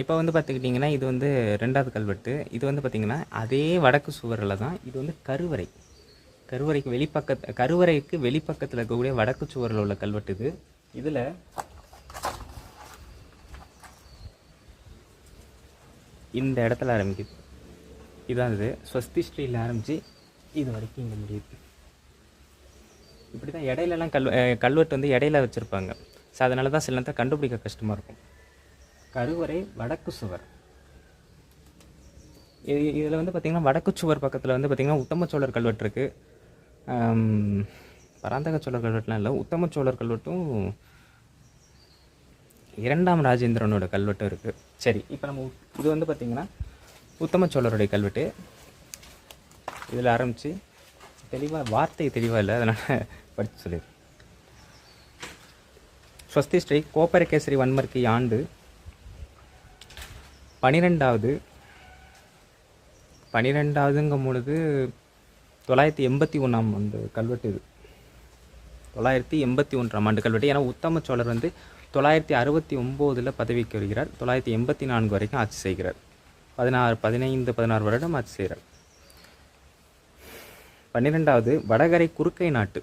இப்போ வந்து பார்த்துக்கிட்டிங்கன்னா இது வந்து ரெண்டாவது கல்வெட்டு. இது வந்து பார்த்திங்கன்னா அதே வடக்கு சுவரில் தான் இது வந்து கருவறை. கருவறைக்கு வெளிப்பக்க கருவறைக்கு வெளிப்பக்கத்தில் இருக்கக்கூடிய வடக்கு சுவரில் உள்ள கல்வெட்டு இது. இதில் இந்த இடத்துல ஆரம்பிக்குது. இதான் இது. ஸ்வஸ்தி ஸ்ரீல ஆரம்பித்து இது வரைக்கும் இங்கே முடியுது. இப்படி தான் இடையிலலாம் கல் கல்வெட்டு வந்து இடையில வச்சுருப்பாங்க. ஸோ அதனால தான் சில நேரத்தை கண்டுபிடிக்க கஷ்டமாக இருக்கும். கருவறை வடக்கு சுவர். இது இதில் வந்து பார்த்திங்கன்னா வடக்கு சுவர் பக்கத்தில் வந்து பார்த்திங்கன்னா உத்தமச்சோழர் கல்வெட்டு இருக்குது பராந்தக சோழர் கல்வெட்டுலாம் இல்லை. உத்தமச்சோழர் கல்வெட்டும் இரண்டாம் ராஜேந்திரனோட கல்வெட்டும் இருக்குது சரி இப்போ நம்ம உ- இது வந்து பார்த்திங்கன்னா உத்தமச்சோழருடைய கல்வெட்டு. இதில் ஆரம்பித்து தெளிவாக வார்த்தை தெளிவாக இல்லை அதனால் படித்து சொல்லிடுறேன் ஸ்வஸ்தி ஸ்ரீ கோப்பரகேசரி வன்மர்க்கி ஆண்டு பனிரெண்டாவது. பனிரெண்டாவதுங்கும் பொழுது தொள்ளாயிரத்தி எண்பத்தி ஒன்றாம் ஆண்டு கல்வெட்டு இது. தொள்ளாயிரத்தி எண்பத்தி ஒன்றாம் ஆண்டு கல்வெட்டு. ஏன்னா உத்தம சோழர் வந்து தொள்ளாயிரத்தி அறுபத்தி ஒம்போதில் பதவிக்கு வருகிறார் தொள்ளாயிரத்தி எண்பத்தி நான்கு வரைக்கும் ஆட்சி செய்கிறார். பதினாறு பதினைந்து பதினாறு வருடம் ஆட்சி செய்கிறார். பன்னிரெண்டாவது வடகரை குறுக்கை நாட்டு.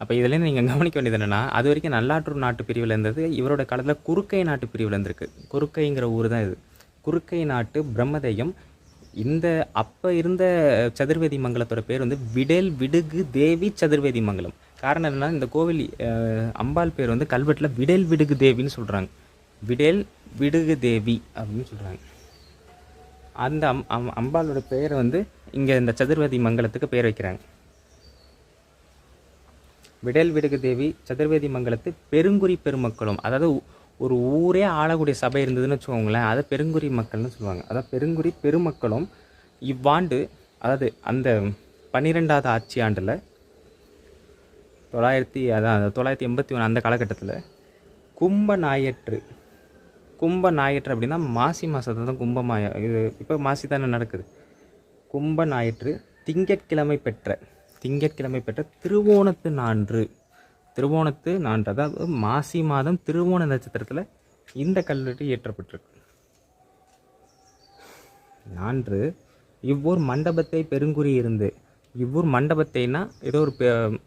அப்போ இதுலேருந்து நீங்கள் கவனிக்க வேண்டியது என்னென்னா அது வரைக்கும் நல்லாற்றூர் நாட்டு பிரிவில் இருந்தது இவரோட காலத்தில் குறுக்கை நாட்டு பிரிவில் இருந்திருக்கு குறுக்கைங்கிற ஊர் தான் இது. குறுக்கை நாட்டு பிரம்மதெய்யம் இந்த அப்போ இருந்த சதுர்வேதி மங்கலத்தோட பேர் வந்து விடேல் விடுகு தேவி சதுர்வேதி மங்கலம். காரணம் என்னன்னா இந்த கோவில் அஹ், அம்பாள் பேர் வந்து கல்வெட்டில் விடேல் விடுகு தேவின்னு சொல்கிறாங்க விடேல் விடுகு தேவி அப்படின்னு சொல்கிறாங்க அந்த அம் அம் அம்பாளோட பெயரை வந்து இங்கே இந்த சதுர்வேதி மங்கலத்துக்கு பேர் வைக்கிறாங்க. விடல் விடுகு தேவி சதுர்வேதி மங்கலத்து பெருங்குறி பெருமக்களும் அதாவது ஒரு ஊரே ஆளக்கூடிய சபை இருந்ததுன்னு வச்சுக்கோங்களேன் அதை பெருங்குடி மக்கள்னு சொல்லுவாங்க. அதாவது பெருங்குடி பெருமக்களும் இவ்வாண்டு அதாவது அந்த பன்னிரெண்டாவது ஆட்சி ஆண்டில் தொள்ளாயிரத்தி அதான் தொள்ளாயிரத்தி எண்பத்தி ஒன்று அந்த காலகட்டத்தில் கும்ப ஞாயிற்று கும்ப ஞாயிற்று அப்படின்னா மாசி மாதத்தை தான் கும்பமாய இது இப்போ மாசி தானே நடக்குது. கும்ப ஞாயிற்று திங்கட்கிழமை பெற்ற திங்கட்கிழமை பெற்ற திருவோணத்து நான்று திருவோணத்து நான் அதாவது மாசி மாதம் திருவோண நட்சத்திரத்தில் இந்த கல்வெட்டு இயற்றப்பட்டிருக்கு. நான்று இவ்வூர் மண்டபத்தை பெருங்குறி இருந்து இவ்வூர் மண்டபத்தைனா ஏதோ ஒரு பெ-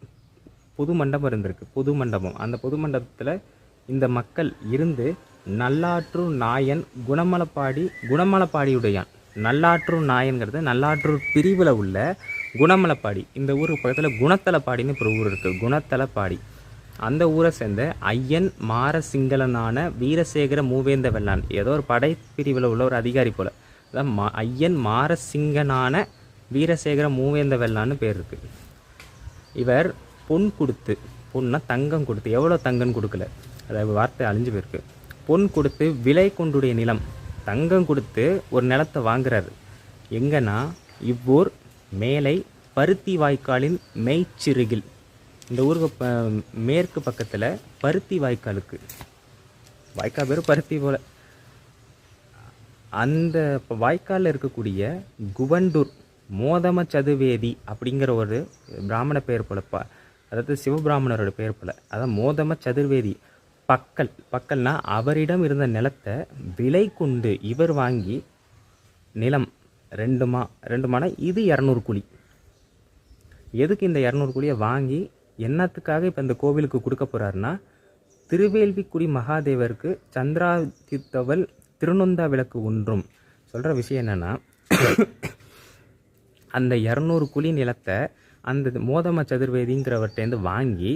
புது மண்டபம் இருந்திருக்கு புது மண்டபம். அந்த புது மண்டபத்தில் இந்த மக்கள் இருந்து நல்லாற்றூர் நாயன் குணமலப்பாடி குணமலப்பாடியுடையான். நல்லாற்றூர் நாயன்கிறது நல்லாற்றூர் பிரிவில் உள்ள குணமலப்பாடி. இந்த ஊருக்கு பக்கத்தில் குணத்தலப்பாடின்னு ஒரு ஊர் இருக்குது குணத்தலப்பாடி. அந்த ஊரை சேர்ந்த ஐயன் மாரசிங்களனான வீரசேகர மூவேந்த வெள்ளான் ஏதோ ஒரு படை பிரிவில் உள்ள ஒரு அதிகாரி போல். அதான் மா ஐயன் மாரசிங்கனான வீரசேகர மூவேந்த வெள்ளான்னு பேர் இருக்குது இவர் பொன் கொடுத்து பொண்ணை தங்கம் கொடுத்து எவ்வளோ தங்கம் கொடுக்கல? அதாவது வார்த்தை அழிஞ்சு போயிருக்கு. பொன் கொடுத்து விலை கொண்டுடைய நிலம் தங்கம் கொடுத்து ஒரு நிலத்தை வாங்குறாரு. எங்கன்னா இவ்வூர் மேலை பருத்தி வாய்க்காலின் மெய்ச்சிறுகில் இந்த ஊருக்கு ப மேற்கு பக்கத்தில் பருத்தி வாய்க்காலுக்கு வாய்க்கால் பேர் பருத்தி போல். அந்த இப்போ வாய்க்காலில் இருக்கக்கூடிய குவண்டூர் மோதம சதுவேதி அப்படிங்கிற ஒரு பிராமண பெயர் போலப்பா அதாவது சிவபிராமணரோட பெயர் போல. அதான் மோதம சதுர்வேதி. பக்கல் பக்கல்னா அவரிடம் இருந்த நிலத்தை விலை கொண்டு இவர் வாங்கி நிலம் ரெண்டு மா இது இரநூறு குழி. எதுக்கு இந்த இரநூறு குழியை வாங்கி என்னத்துக்காக இப்போ இந்த கோவிலுக்கு கொடுக்க போகிறாருன்னா திருவேல்விக்குடி மகாதேவருக்கு சந்திராதித்தவல் திருநொந்தா விளக்கு ஒன்றும். சொல்கிற விஷயம் என்னென்னா அந்த இரநூறு குழி நிலத்தை அந்த மோதம சதுர்வேதிங்கிறவர்கிட்டேருந்து வாங்கி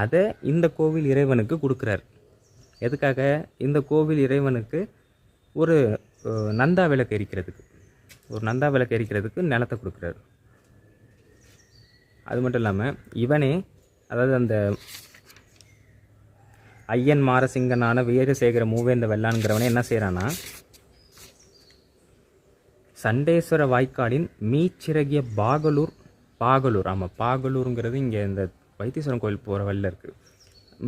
அதை இந்த கோவில் இறைவனுக்கு கொடுக்குறார். எதுக்காக? இந்த கோவில் இறைவனுக்கு ஒரு நந்தா விளக்கு எரிக்கிறதுக்கு. ஒரு நந்தா விளக்கு எரிக்கிறதுக்கு நிலத்தை கொடுக்குறாரு. அது மட்டும் இல்லாமல் இவனே அதாவது அந்த ஐயன் மாரசிங்கனான வீரசேகர மூவேந்த வெள்ளான்கிறவனே என்ன செய்கிறான்னா சண்டேஸ்வர வாய்க்காலின் மீச்சிறகிய பாகலூர் பாகலூர் ஆமாம் பாகலூருங்கிறது இங்கே இந்த வைத்தீஸ்வரன் கோயில் போகிற வழியில் இருக்குது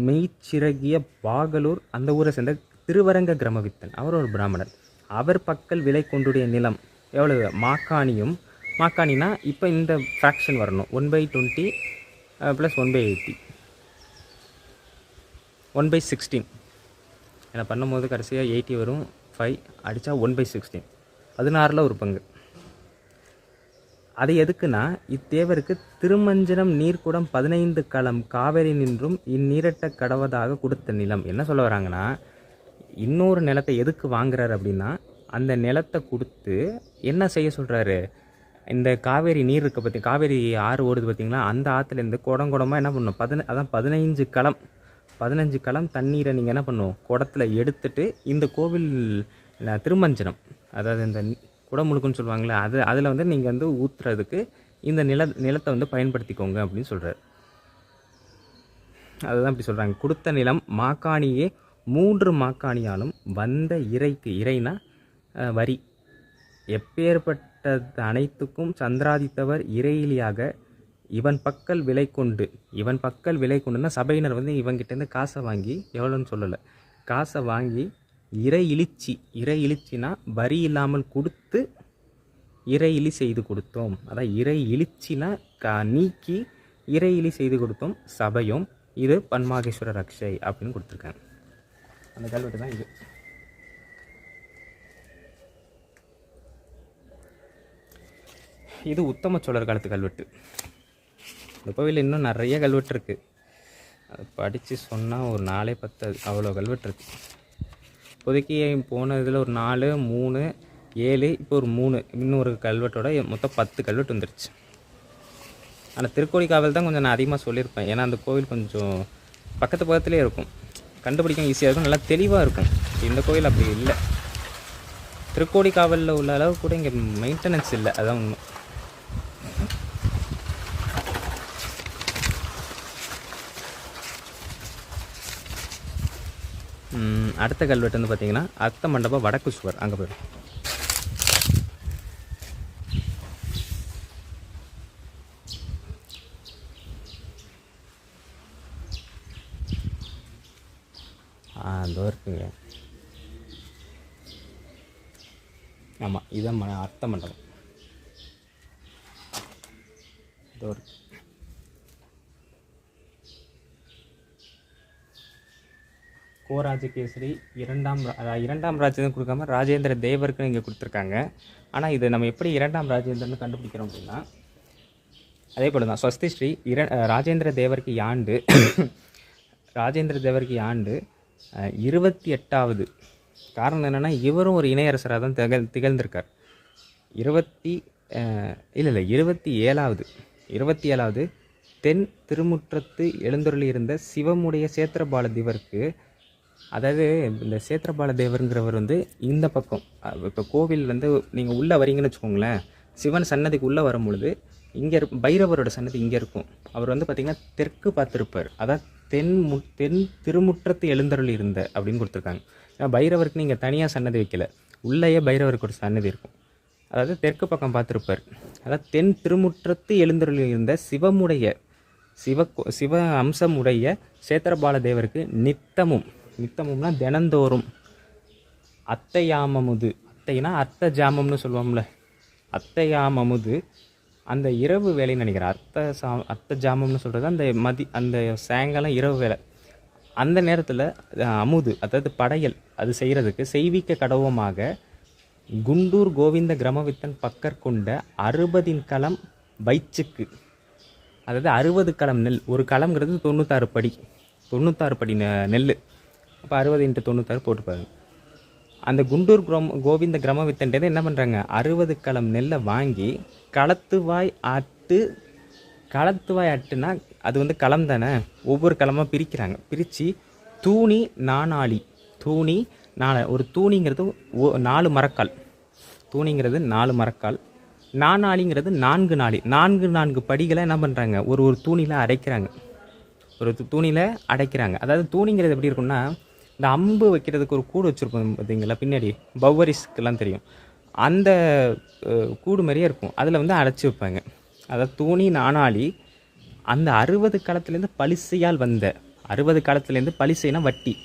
மெய்ச்சிறகிய பாகலூர் அந்த ஊரை சேர்ந்த திருவரங்க கிரமவித்தன் அவர் ஒரு பிராமணர். அவர் பக்கல் விலை கொண்டுடைய நிலம் எவ்வளவு? மாக்காணியும் மாக்காணினா இப்போ இந்த ஃப்ராக்ஷன் வரணும் one by twenty plus one by eighty one by sixteen ஏன்னா பண்ணும்போது கடைசியாக எயிட்டி வரும். ஃபைவ் அடித்தா ஒன் பை சிக்ஸ்டீன் பதினாறில் ஒரு பங்கு. அது எதுக்குன்னா இத்தேவருக்கு திருமஞ்சனம் நீர்க்குடம் பதினைந்து களம் காவேரி நின்றும் இந்நீரட்ட கடவதாக கொடுத்த நிலம். என்ன சொல்ல வராங்கன்னா இன்னொரு நிலத்தை எதுக்கு வாங்குறாரு அப்படின்னா அந்த நிலத்தை கொடுத்து என்ன செய்ய சொல்கிறாரு இந்த காவேரி நீர் இருக்க பார்த்தி காவேரி ஆறு ஓடுது பார்த்தீங்களா அந்த ஆற்றுலேருந்து குடம் குடமாக என்ன பண்ணணும் பதின அதான் பதினைஞ்சு களம் பதினஞ்சு களம் தண்ணீரை நீங்கள் என்ன பண்ணுவோம் குடத்தில் எடுத்துட்டு இந்த கோவில் திருமஞ்சனம் அதாவது இந்த குடமுழுக்குன்னு சொல்லுவாங்களே அது அதில் வந்து நீங்கள் வந்து ஊற்றுறதுக்கு இந்த நில நிலத்தை வந்து பயன்படுத்திக்கோங்க அப்படின்னு சொல்கிறார் அதுதான் இப்படி சொல்கிறாங்க கொடுத்த நிலம் மாக்காணியே மூன்று மாக்காணியாலும் வந்த இறைக்கு இறைனா வரி. எப்பேற்பட்ட எப்பேற்பட்டது அனைத்துக்கும் சந்திராதித்தவர் இறையிலியாக இவன் பக்கல் விலை கொண்டு இவன் பக்கல் விலை கொண்டுன்னா சபையினர் வந்து இவன்கிட்டேருந்து காசை வாங்கி எவ்வளோன்னு சொல்லலை. காசை வாங்கி இறை இழிச்சி இறை இழிச்சினா வரி இல்லாமல் கொடுத்து இறை இலி செய்து கொடுத்தோம். அதான் இறை இழிச்சினா கா நீக்கி இறை இலி செய்து கொடுத்தோம் சபையும் இது பன்மாகேஸ்வரர் அக்ஷய் அப்படின்னு கொடுத்துருக்காங்க. அந்த கல்வெட்டு தான் இது. இது உத்தம சோழர் காலத்து கல்வெட்டு. இந்த கோவிலில் இன்னும் நிறைய கல்வெட்டு இருக்குது அதை படித்து சொன்னால் ஒரு நாலே பத்து அவ்வளோ கல்வெட்டு இருக்குது இப்போதைக்கு போன இதில் ஒரு நாலு மூணு ஏழு இப்போ ஒரு மூணு. இன்னொரு கல்வெட்டோட மொத்தம் பத்து கல்வெட்டு வந்துருச்சு. ஆனால் திருக்கோடி காவல் தான் கொஞ்சம் நான் அதிகமாக சொல்லியிருப்பேன். ஏன்னா அந்த கோவில் கொஞ்சம் பக்கத்து பக்கத்துலேயே இருக்கும். கண்டுபிடிக்க ஈஸியாக இருக்கும். நல்லா தெளிவாக இருக்கும். இந்த கோவில் அப்படி இல்லை. திருக்கோடி காவலில் உள்ள அளவு கூட இங்கே மெயின்டெனன்ஸ் இல்லை. அதான் உண்மை. அடுத்த கல்வெட்டு வந்து பார்த்தீங்கன்னா அர்த்த மண்டபம் வடக்கு சுவர். அங்கே போயிடும் அதோ இருக்குங்க. ஆமாம் இதான் அர்த்த மண்டபம். இதோ இருக்கு. கோராஜகேசரி இரண்டாம் இரண்டாம் ராஜேந்திரன் கொடுக்காம ராஜேந்திர தேவருக்குன்னு இங்கே கொடுத்துருக்காங்க. ஆனால் இது நம்ம எப்படி இரண்டாம் ராஜேந்திரன் கண்டுபிடிக்கிறோம் அப்படின்னா அதே போல் தான் ஸ்வஸ்தி ஸ்ரீ இர ராஜேந்திர தேவருக்கு ஆண்டு ராஜேந்திர தேவருக்கு ஆண்டு இருபத்தி எட்டாவது. காரணம் என்னென்னா இவரும் ஒரு இணையரசராக தான் திகழ் திகழ்ந்திருக்கார். இருபத்தி இல்லை இல்லை இருபத்தி ஏழாவது. இருபத்தி ஏழாவது தென் திருமுற்றத்து எழுந்தருளி இருந்த சிவமுடைய சேத்திரபால தேவருக்கு அதாவது இந்த சேத்திரபால தேவருங்கிறவர் வந்து இந்த பக்கம் இப்போ கோவில் வந்து நீங்கள் உள்ளே வரீங்கன்னு வச்சுக்கோங்களேன் சிவன் சன்னதிக்கு உள்ளே வரும் பொழுது இங்கே இருக்கும் பைரவரோட சன்னதி இங்கே இருக்கும். அவர் வந்து பார்த்திங்கன்னா தெற்கு பார்த்துருப்பார். அதான் தென் மு தென் திருமுற்றத்து எழுந்தருள் இருந்த அப்படின்னு கொடுத்துருக்காங்க. ஏன்னா பைரவருக்கு நீங்கள் தனியாக சன்னதி வைக்கல. உள்ளேயே பைரவருக்கு ஒரு சன்னதி இருக்கும். அதாவது தெற்கு பக்கம் பார்த்துருப்பார். அதாவது தென் திருமுற்றத்து எழுந்தருளில் இருந்த சிவமுடைய சிவ சிவ அம்சமுடைய சேத்திரபால தேவருக்கு நித்தமும் நித்தமும்னா தினந்தோறும். அத்தையாமமுது. அத்தைனா அர்த்த ஜாமம்னு சொல்லுவோம்ல. அத்தையாமமுது. அந்த இரவு வேலைன்னு நினைக்கிறேன். அர்த்த சா அர்த்த ஜாமம்னு சொல்கிறது அந்த மதி அந்த சாயங்காலம் இரவு வேலை. அந்த நேரத்தில் அமுது அதாவது படையல் அது செய்கிறதுக்கு செய்விக்க கடவுமாக குண்டூர் கோவிந்த கிரமவித்தன் பக்கர் கொண்ட அறுபதின் களம் வைச்சுக்கு. அதாவது அறுபது களம் நெல். ஒரு களம்ங்கிறது தொண்ணூத்தாறு படி. தொண்ணூத்தாறு படி நெல் அப்போ அறுபது இன்ட்டு தொண்ணூத்தாறு போட்டுப்பாங்க அந்த குண்டூர் கிரம் கோவிந்த கிரமவித்தன்றது என்ன பண்ணுறாங்க அறுபது களம் நெல்லை வாங்கி களத்துவாய் ஆட்டு களத்துவாய் ஆட்டுனா அது வந்து களம் தானே? ஒவ்வொரு களமாக பிரிக்கிறாங்க. பிரித்து தூணி நாணாளி தூணி நால ஒரு தூணிங்கிறது நாலு மரக்கால். தூணிங்கிறது நாலு மரக்கால். நாணாளிங்கிறது நான்கு நாளி. நான்கு நான்கு படிகளை என்ன பண்ணுறாங்க ஒரு ஒரு தூணியில் அடைக்கிறாங்க. ஒரு தூணியில் அடைக்கிறாங்க. அதாவது தூணிங்கிறது எப்படி இருக்கும்னா இந்த அம்பு வைக்கிறதுக்கு ஒரு கூடு வச்சுருப்போம் பார்த்தீங்களா? பின்னாடி பவ்வரிஸ்க்கெல்லாம் தெரியும். அந்த கூடு மாதிரியே இருக்கும். அதில் வந்து அடைச்சி வைப்பாங்க. அதாவது தூணி நாணாளி அந்த அறுபது காலத்துலேருந்து பலிசையால் வந்த அறுபது காலத்துலேருந்து பலிசைனா வட்டி.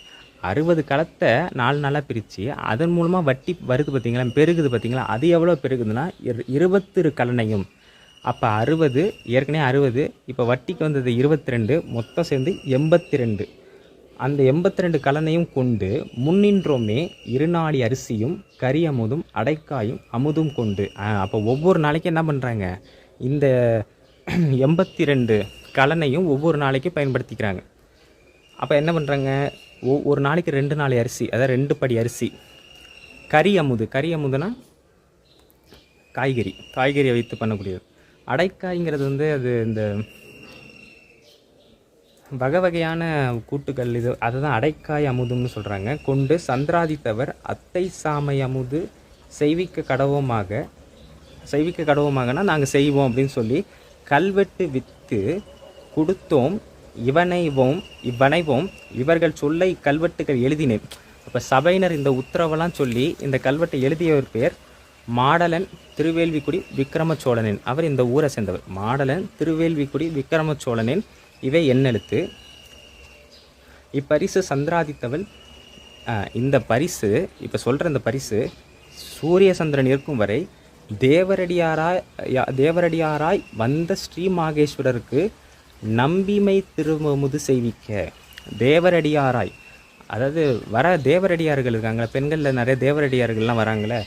அறுபது களத்தை நாலு நாளாக பிரித்து அதன் மூலமாக வட்டி வருது பார்த்தீங்களா? பெருகுது பார்த்தீங்களா? அது எவ்வளோ பெருகுதுன்னா இரு- இருபத்திரு கலனையும். அப்போ அறுபது ஏற்கனவே அறுபது இப்போ வட்டிக்கு வந்தது இருபத்தி ரெண்டு மொத்தம் சேர்ந்து எண்பத்தி ரெண்டு அந்த எண்பத்தி ரெண்டு கலனையும் கொண்டு முன்னின்றோமே இருநாளி அரிசியும் கறி அமுதும் அடைக்காயும் அமுதும் கொண்டு. அப்போ ஒவ்வொரு நாளைக்கும் என்ன பண்ணுறாங்க இந்த எண்பத்தி ரெண்டு கலனையும் ஒவ்வொரு நாளைக்கும் பயன்படுத்திக்கிறாங்க. அப்போ என்ன பண்ணுறாங்க ஒ ஒரு நாளைக்கு ரெண்டு நாளை அரிசி அதாவது ரெண்டு படி அரிசி. கறி அமுது கறி அமுதுனா காய்கறி காய்கறியை வைத்து பண்ணக்கூடியது. அடைக்காய்ங்கிறது வந்து அது இந்த வகை வகையான கூட்டுகள் இது அதை தான் அடைக்காய் அமுதுன்னு சொல்கிறாங்க கொண்டு சந்திராதித்தவர் அத்தை சாமை அமுது செய்விக்க கடவுமாக செய்விக்க கடவுமாகனா நாங்கள் செய்வோம் அப்படின்னு சொல்லி கல்வெட்டு விற்று கொடுத்தோம். இவனைவோம் இவ்வனைவோம் இவர்கள் சொல்லை கல்வெட்டுகள் எழுதினேன். அப்போ சபையினர் இந்த உத்தரவெல்லாம் சொல்லி இந்த கல்வெட்டை எழுதியவர் பேர் மாடலன் திருவேல்விக்குடி விக்ரம சோழனின் அவர் இந்த ஊரை சேர்ந்தவர். மாடலன் திருவேள்விக்குடி விக்ரம சோழனின் இவை எண்ணெழுத்து. இப்பரிசு சந்திராதித்தவள் இந்த பரிசு இப்போ சொல்கிற இந்த பரிசு சூரிய சந்திரன் இருக்கும் வரை தேவரடியாராய் தேவரடியாராய் வந்த ஸ்ரீ மாகேஸ்வரருக்கு நம்பிமை திருமுது செய்விக்க. தேவரடியாராய். அதாவது வர தேவரடியார்கள் இருக்காங்களே பெண்களில் நிறைய தேவரடியார்கள்லாம் வராங்களே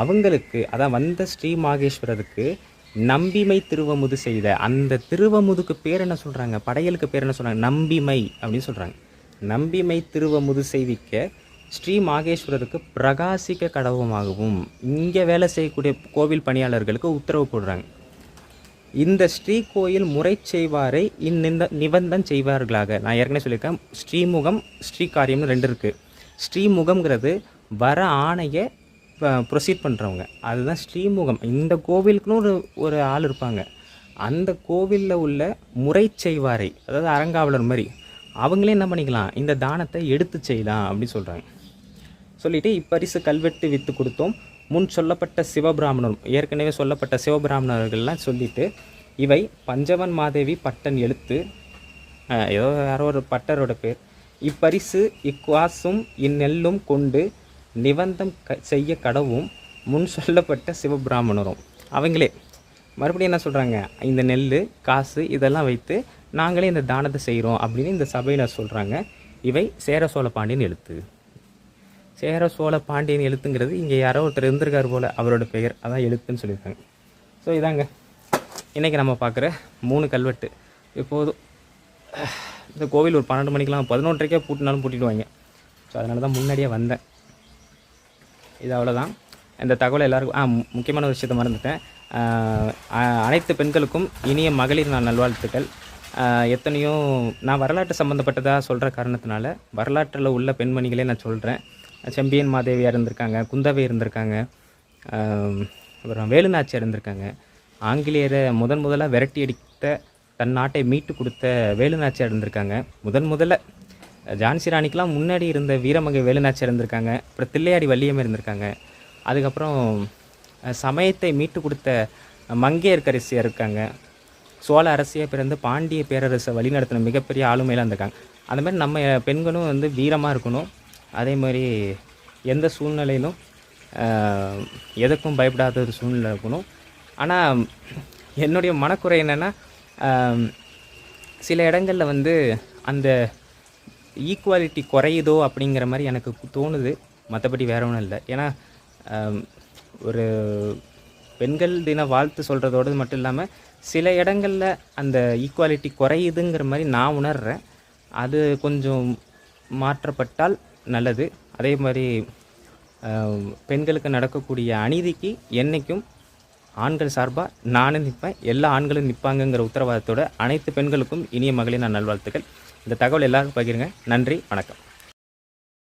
அவங்களுக்கு அதான் வந்த ஸ்ரீ மாகேஸ்வரருக்கு நம்பிமை திருவமுது செய்த. அந்த திருவமுதுக்கு பேர் என்ன சொல்கிறாங்க படையலுக்கு பேர் என்ன சொல்கிறாங்க நம்பிமை அப்படின்னு சொல்கிறாங்க நம்பிமை திருவமுது செய்விக்க ஸ்ரீ மாகேஸ்வரருக்கு பிரகாசிக்க கடவுமாகவும் இங்கே வேலை செய்யக்கூடிய கோவில் பணியாளர்களுக்கு உத்தரவு போடுறாங்க. இந்த ஸ்ரீ கோயில் முறை செய்வாரை இந்நிந்த நிபந்தன் செய்வார்களாக. நான் ஏற்கனவே சொல்லியிருக்கேன் ஸ்ரீமுகம் ஸ்ரீகாரியம்னு ரெண்டு இருக்குது ஸ்ரீமுகம்ங்கிறது வர ஆணையை ப்ரொசீட் பண்ணுறவங்க அதுதான் ஸ்ரீமுகம். இந்த கோவிலுக்குன்னு ஒரு ஒரு ஆள் இருப்பாங்க. அந்த கோவிலில் உள்ள முறை செய்வாரை அதாவது அறங்காவலர் மாதிரி அவங்களே என்ன பண்ணிக்கலாம்? இந்த தானத்தை எடுத்து செய்யலாம் அப்படின்னு சொல்கிறாங்க சொல்லிவிட்டு இப்பரிசு கல்வெட்டு விற்று கொடுத்தோம். முன் சொல்லப்பட்ட சிவபிராமணரும் ஏற்கனவே சொல்லப்பட்ட சிவபிராமணர்கள்லாம் சொல்லிவிட்டு இவை பஞ்சவன் மாதேவி பட்டன் எழுத்து ஏதோ யாரோ ஒரு பட்டரோட பேர். இப்பரிசு இக்குவாசும் இந்நெல்லும் கொண்டு நிபந்தம் க செய்ய கடவும் முன் சொல்லப்பட்ட சிவபிராமணரும். அவங்களே மறுபடியும் என்ன சொல்கிறாங்க இந்த நெல் காசு இதெல்லாம் வைத்து நாங்களே இந்த தானத்தை செய்கிறோம் அப்படின்னு இந்த சபையில் சொல்கிறாங்க இவை சேர சோழ பாண்டியன் எழுத்து. சேர சோழ பாண்டியன் எழுத்துங்கிறது இங்கே யாரோ ஒருத்தர் இருந்திருக்கார் போல் அவரோட பெயர். அதான் எழுத்துன்னு சொல்லியிருக்காங்க. ஸோ இதாங்க. இன்றைக்கி நம்ம பார்க்குற மூணு கல்வெட்டு. இப்போதும் இந்த கோவில் ஒரு பன்னெண்டு மணிக்கெலாம் பதினொன்றரைக்கே பூட்டினாலும் பூட்டிடுவாங்க. ஸோ அதனால தான் முன்னாடியே வந்தேன். இது அவ்வளோதான் இந்த தகவலை எல்லாருக்கும் ஆ முக்கியமான ஒரு விஷயத்தை மறந்துட்டேன். அனைத்து பெண்களுக்கும் இனிய மகளிர் நான் நல்வாழ்த்துக்கள். எத்தனையோ நான் வரலாற்று சம்மந்தப்பட்டதாக சொல்கிற காரணத்தினால வரலாற்றில் உள்ள பெண்மணிகளே நான் சொல்கிறேன் செம்பியன் மாதேவியாக இருந்திருக்காங்க குந்தவை இருந்திருக்காங்க அப்புறம் வேலுநாச்சியார் இருந்திருக்காங்க. ஆங்கிலேயரை முதன் முதலாக விரட்டி அடித்த தன் நாட்டை மீட்டு கொடுத்த வேலுநாச்சியார் இருந்திருக்காங்க. முதன் முதல்ல ஜான்சி ராணிக்கெலாம் முன்னாடி இருந்த வீரமங்கை வேலுநாச்சியார் இருந்திருக்காங்க. அப்புறம் தில்லையாடி வள்ளியம் இருந்திருக்காங்க. அதுக்கப்புறம் சமயத்தை மீட்டு கொடுத்த மங்கையர்கரசியாக இருக்காங்க. சோழ அரசியாக பிறந்து பாண்டிய பேரரசை வழிநடத்தின மிகப்பெரிய ஆளுமையெல்லாம் இருந்திருக்காங்க. அந்த மாதிரி நம்ம பெண்களும் வந்து வீரமாக இருக்கணும். அதே மாதிரி எந்த சூழ்நிலையிலும் எதுக்கும் பயப்படாத ஒரு சூழ்நிலை இருக்கணும். ஆனால் என்னுடைய மனக்குறை என்னென்னா சில இடங்களில் வந்து அந்த ஈக்குவாலிட்டி குறையுதோ அப்படிங்கிற மாதிரி எனக்கு தோணுது. மற்றபடி வேற ஒன்றும் இல்லை. ஏன்னா ஒரு பெண்கள் தின வாழ்த்து சொல்கிறதோடு மட்டும் இல்லாமல் சில இடங்களில் அந்த ஈக்குவாலிட்டி குறையுதுங்கிற மாதிரி நான் உணர்கிறேன் அது கொஞ்சம் மாற்றப்பட்டால் நல்லது. அதே மாதிரி பெண்களுக்கு நடக்கக்கூடிய அநீதிக்கு என்றைக்கும் ஆண்கள் சார்பாக நானும் நிற்பேன். எல்லா ஆண்களும் நிற்பாங்கங்கிற உத்தரவாதத்தோட அனைத்து பெண்களுக்கும் இனிய மகளிர் நான் நல்வாழ்த்துக்கள். இந்த தகவல் எல்லாருக்கும் பகிருங்க. நன்றி வணக்கம்.